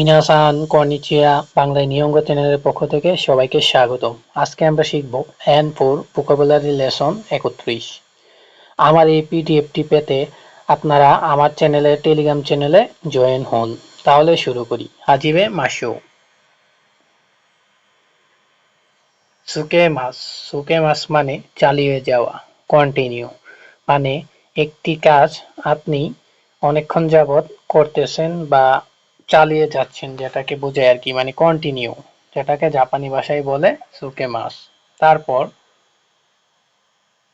মিনাসান কর্নিচিয়া বাংলায় নিয়ঙ্গ চ্যানেলের পক্ষ থেকে সবাইকে স্বাগত আজকে আমরা শিখব এন ফোর ভোকাবুলারি লেসন একত্রিশ। আমার এই পিডিএফটি পেতে আপনারা আমার চ্যানেলে টেলিগ্রাম চ্যানেলে জয়েন হন। তাহলে শুরু করি। হাজিবে মাসো। সুকে মাস সুকে মাস মানে চালিয়ে যাওয়া কন্টিনিউ মানে একটি কাজ আপনি অনেকক্ষণ যাবৎ করতেছেন বা চালিয়ে যাচ্ছেন, যেটাকে বোঝায় আর কি মানে কন্টিনিউ যেটাকে জাপানি ভাষায় বলে সুকে মাস তারপর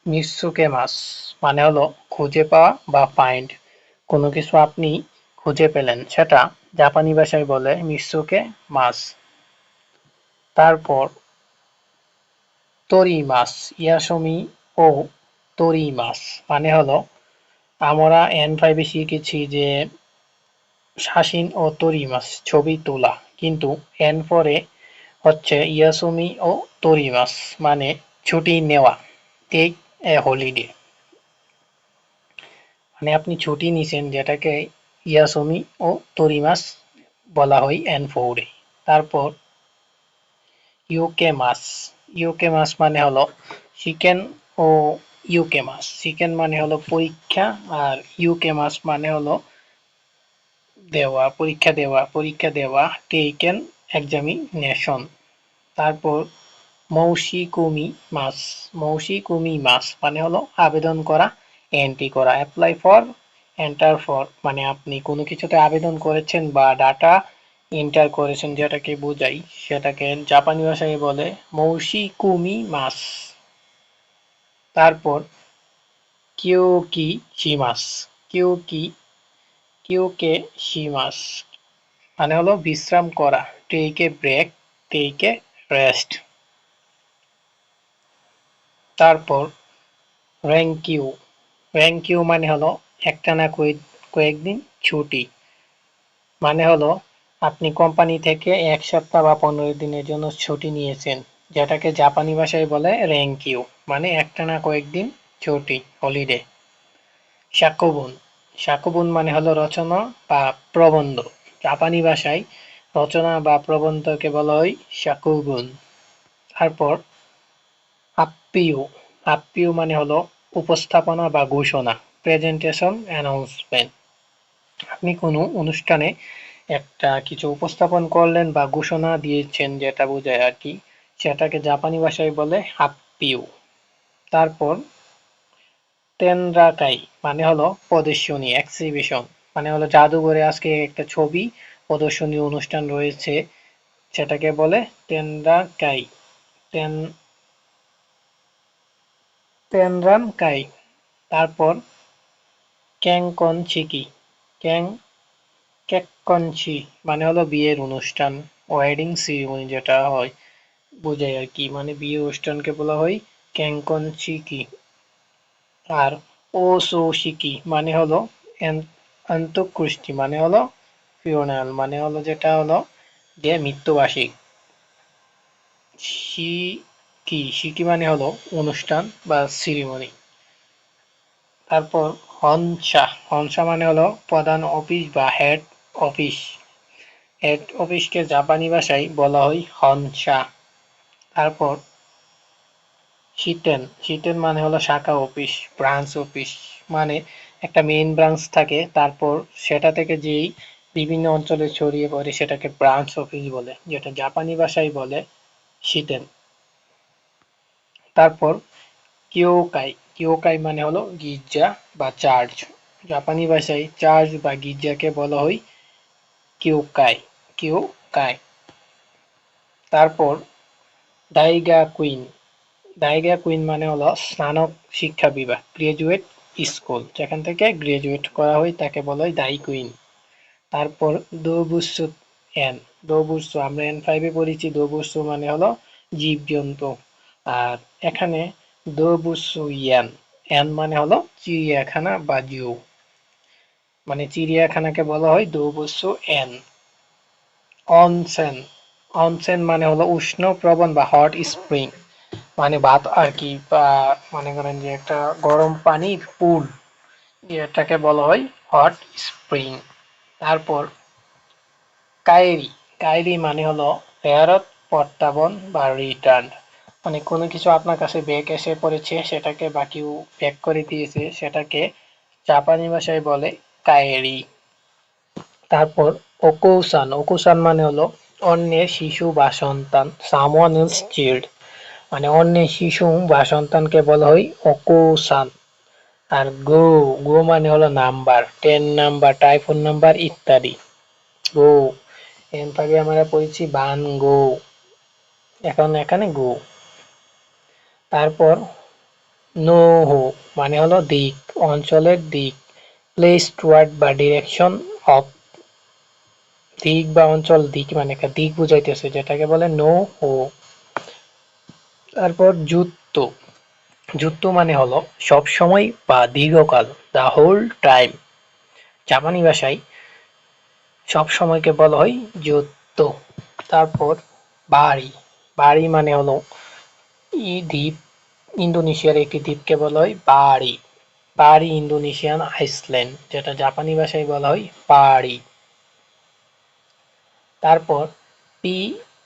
মিসুকে মাস মানে হলো খুঁজে পাওয়া বা ফাইন্ড কোনো কিছু আপনি খুঁজে পেলেন, সেটা জাপানি ভাষায় বলে মিসুকে মাস তারপর তরি মাস ইয়াসমি ও তরি মাস মানে হলো আমরা এন ফাইভে শিখেছি যে শাসিন ও তরিমাস ছবি তোলা। কিন্তু এন পরে হচ্ছে ইয়াসুমি ও তরিমাস মানে ছুটি নেওয়া টেক এ হলিডে মানে আপনি ছুটি নিছেন যেটাকে ইয়াসুমি ও তরিমাস বলা হয় এন ফোরে তারপর ইউকে মাস ইউকে মাস মানে হলো চিকেন ও ইউকে মাস চিকেন মানে হলো পরীক্ষা আর ইউকে মাস মানে হলো দেওয়া, পরীক্ষা দেওয়া পরীক্ষা দেওয়া টেকেন এক্সামিনেশন তারপর মৌসিকুমি মাস। মৌসিকুমি মাস মানে হলো আবেদন করা এন্ট্রি করা। অ্যাপ্লাই ফর এন্টার ফর মানে আপনি কোনো কিছুতে আবেদন করেছেন বা ডাটা এন্টার করেছেন যেটাকে বোঝাই, সেটাকে জাপানি ভাষায় বলে মৌসিকুমি মাস। তারপর কিউকি শিমাস কিউকি কিউকে শিমাস মানে হলো বিশ্রাম করা টেক ব্রেক টেক রেস্ট তারপর র্যাঙ্কিউ র্যাঙ্কিউ মানে হলো একটানা কয়েকদিন ছুটি। মানে হলো আপনি কোম্পানি থেকে এক সপ্তাহ বা পনেরো দিনের জন্য ছুটি নিয়েছেন, যেটাকে জাপানি ভাষায় বলে র্যাঙ্কিউ মানে একটানা কয়েকদিন ছুটি হলিডে শাকুবুন শাকুবুন মানে হলো রচনা বা প্রবন্ধ। জাপানি ভাষায় রচনা বা প্রবন্ধকে বলা হয় শাকুবুন। তারপর আপ্পিউ আপ্পিউ মানে হলো উপস্থাপনা বা ঘোষণা প্রেজেন্টেশন অ্যানাউন্সমেন্ট আপনি কোনো অনুষ্ঠানে একটা কিছু উপস্থাপন করলেন বা ঘোষণা দিয়েছেন যেটা বোঝায় আর কি, সেটাকে জাপানি ভাষায় বলে হাপ্পিউ তারপর তেনরাকাই মানে হলো প্রদর্শনী এক্সিবিশন মানে হলো জাদুঘরে আজকে একটা ছবি প্রদর্শনী অনুষ্ঠান রয়েছে, সেটাকে বলে তেনরাকাই, তেন তেনরান কাই তারপর ক্যাংকনচিকি ক্যাং ক্যাককনচি মানে হলো বিয়ের অনুষ্ঠান ওয়েডিং সিরিমনি যেটা হয়, বোঝায় আর কি মানে বিয়ের অনুষ্ঠানকে বলা হয় ক্যাংকনচিকি আর ও ওসোশিকি মানে হলো অন্তঃকৃষ্টি মানে হলো ফিওনাল মানে হলো যেটা হলো যে মৃত্যুবার্ষিক। শিকি শিকি মানে হলো অনুষ্ঠান বা সিরিমনি তারপর হনসা হনসা মানে হলো প্রধান অফিস বা হেড অফিস। হেড অফিসকে জাপানি ভাষায় বলা হয় হনসা। তারপর শিটেন শিটেন মানে হলো শাখা অফিস ব্রাঞ্চ অফিস মানে একটা মেইন ব্রাঞ্চ থাকে। তারপর সেটা থেকে যেই বিভিন্ন অঞ্চলে ছড়িয়ে পড়ে সেটাকে ব্রাঞ্চ অফিস বলে, যেটা জাপানি ভাষায় বলে শিটেন তারপর কিওকাই কিওকাই মানে হলো গির্জা বা চার্চ জাপানি ভাষায় চার্চ বা গির্জাকে বলা হয় কিওকাই কিওকাই তারপর দাইগা কুইন দাইগা কুইন মানে হলো স্নানক শিক্ষা বিভাগ গ্রাজুয়েট স্কুল যেখান থেকে গ্রাজুয়েট করা হয় তাকে বলা হয় দাই কুইন। তারপর দোবুসু এন দোবুসু আমরা এন ফাইভে পড়েছি দোবুসু মানে হলো জীবজন্তু। আর এখানে দোবুসু ইয়ান, এন মানে হলো চিড়িয়াখানা বা জু মানে চিড়িয়াখানাকে বলা হয় দোবুসু এন। অনসেন অনসেন মানে হলো উষ্ণ প্রবণ বা হট স্প্রিং মানে ভাত আর কি মনে করেন যে একটা গরম পানির পুল, এটাকে বলা হয় হট স্প্রিং। তারপর কায়েরি কায়েরি মানে হলো ফেরত প্রত্যাবন বা রিটার্ন। মানে কোনো কিছু আপনার কাছে ব্যাক এসে পড়েছে, সেটাকে বা কেউ ব্যাক করে দিয়েছে, সেটাকে জাপানি ভাষায় বলে কায়েরি। তারপর ওকৌসান ওকুসান মানে হলো অন্যের শিশু বা সন্তান, সামওয়ান এলস চিল্ড। মানে অন্যের শিশু বা সন্তানকে বলা হয় ওকৌসান আর গো গো মানে হলো নাম্বার, টেন নাম্বার, টাইফোন নাম্বার ইত্যাদি। গো, এরপরে আমরা পড়েছি বান গো। এখন এখানে গো। তারপর নো হো মানে হলো দিক, অঞ্চলের দিক প্লেস টুয়ার্ড বা ডিরেকশন অফ দিক বা অঞ্চল, দিক মানে একটা দিক বুঝাইতেছে, যেটাকে বলে নো হো তারপর যুক্ত যুক্ত মানে হলো সব সময় বা দীর্ঘকাল দা হোল টাইম জাপানি ভাষায় সব সময়কে বলা হয় যুক্ত তারপর বাড়ি। বাড়ি মানে হলো ই দ্বীপ। ইন্দোনেশিয়ার একটি দ্বীপকে বলা হয় বাড়ি। বাড়ি ইন্দোনেশিয়ান আইসল্যান্ড, যেটা জাপানি ভাষায় বলা হয় বাড়ি। তারপর পি,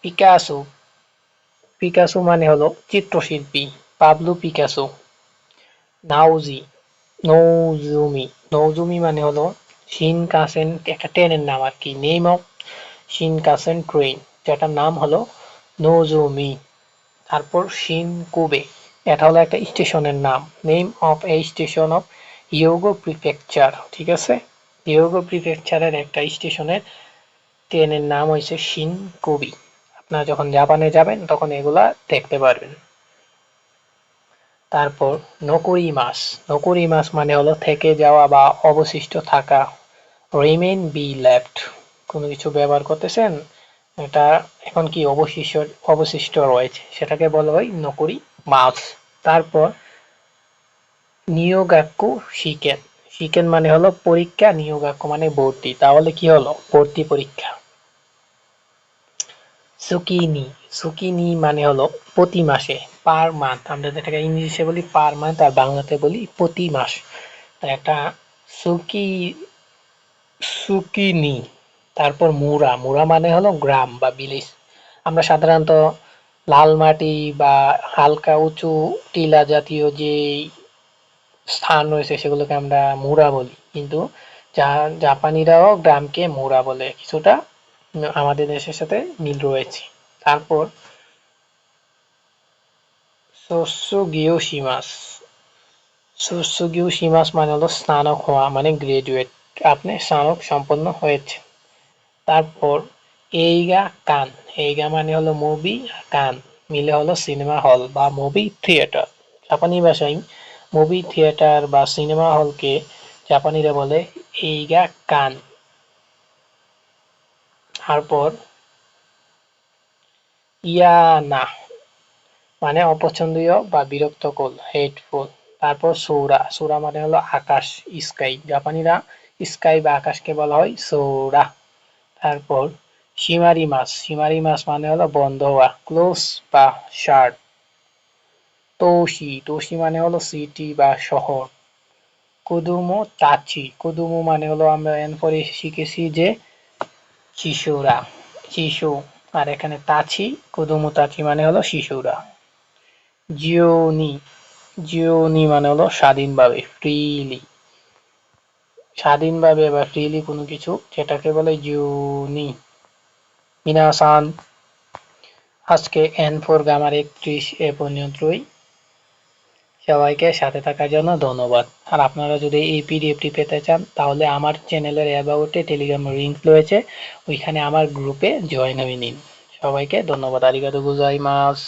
পিকাসো পিকাসো মানে হলো চিত্রশিল্পী পাবলো পিকাসো নাউজি নৌজুমি নৌজুমি মানে হলো শিনকাসেন একটা ট্রেনের নাম আর কি নেম অফ শিনকাসেন ট্রেন যেটার নাম হলো নৌজুমি তারপর শিনকুবে এটা হলো একটা স্টেশনের নাম name of a station of Hyogo prefecture ঠিক আছে? ইয়োগো প্রিফেকচারের একটা স্টেশনের ট্রেনের নাম হয়েছে শিনকুবি আপনারা যখন জাপানে যাবেন, তখন এগুলা দেখতে পারবেন। তারপর নকুরি মাস নকুরি মাস মানে হলো থেকে যাওয়া বা অবশিষ্ট থাকা রিমেন বি লেফট কোনো কিছু ব্যবহার করতেছেন, এটা এখন কি অবশিষ্ট অবশিষ্ট রয়েছে? সেটাকে বলা হয় নকুরি মাস তারপর নিয়োগাক্কু শিকেন। শিকেন মানে হলো পরীক্ষা নিয়োগাক্কু মানে ভর্তি। তাহলে কি হলো? ভর্তি পরীক্ষা। সুকিনি সুকিনি মানে হলো প্রতি মাসে পার মান্থ আমরা যেটাকে ইংলিশে বলি পার মান্থ আর বাংলাতে বলি প্রতি মাস। একটা সুকি, সুকিনি, তারপর মুরা। মুরা মানে হলো গ্রাম বা ভিলেজ আমরা সাধারণত লাল মাটি বা হালকা উঁচু টিলা জাতীয় যে স্থান রয়েছে, সেগুলোকে আমরা মুরা বলি। কিন্তু জাপানিরাও গ্রামকে মুরা বলে। কিছুটা আমাদের দেশের সাথে মিল রয়েছে। তারপর সোসুগিও শিমাস মানে হলো স্নানক হওয়া মানে গ্রাজুয়েট আপনি স্নানক সম্পন্ন হয়েছে তারপর এইগা কান। এইগা মানে হলো মুভি কান মিলে হলো সিনেমা হল বা মুভি থিয়েটার জাপানি ভাষায় মুভি থিয়েটার বা সিনেমা হলকে জাপানিরা বলে এইগা কান। তারপর ইয়ানা মানে অপছন্দীয় বা বিরক্তকর হেটফুল তারপর সৌরা সৌরা মানে হলো আকাশ স্কাই জাপানিরা স্কাই বা আকাশকে বলা হয় সৌরা তারপর সীমারি মাছ সীমারি মাছ মানে হলো বন্ধ হওয়া ক্লোজ বা শার্ট তৌসি তৌসি মানে হলো সিটি বা শহর কুদুমো, তাচি, কুদুমো মানে হলো আমরা এন পরে শিখেছি যে শিশুরা, শিশু, আর এখানে তাছি, কুদুমো তাচি মানে হলো শিশুরা। জিওনি জিওনি মানে হলো স্বাধীনভাবে, ফ্রিলি। স্বাধীনভাবে বা ফ্রিলি কোনো কিছু, যেটাকে বলে জিওনি। মিনাসান, আজকে এন ফোর গামার একত্রিশ এ পর্যন্তই। সবাইকে সাথে থাকার জন্য ধন্যবাদ। আর আপনারা যদি এই পিডিএফটি পেতে চান, তাহলে আমার চ্যানেলের অ্যাবাউটে টেলিগ্রাম লিঙ্ক রয়েছে, ওইখানে আমার গ্রুপে জয়েন হয়ে নিন। সবাইকে ধন্যবাদ। আরিগাতো গুজাইমাস।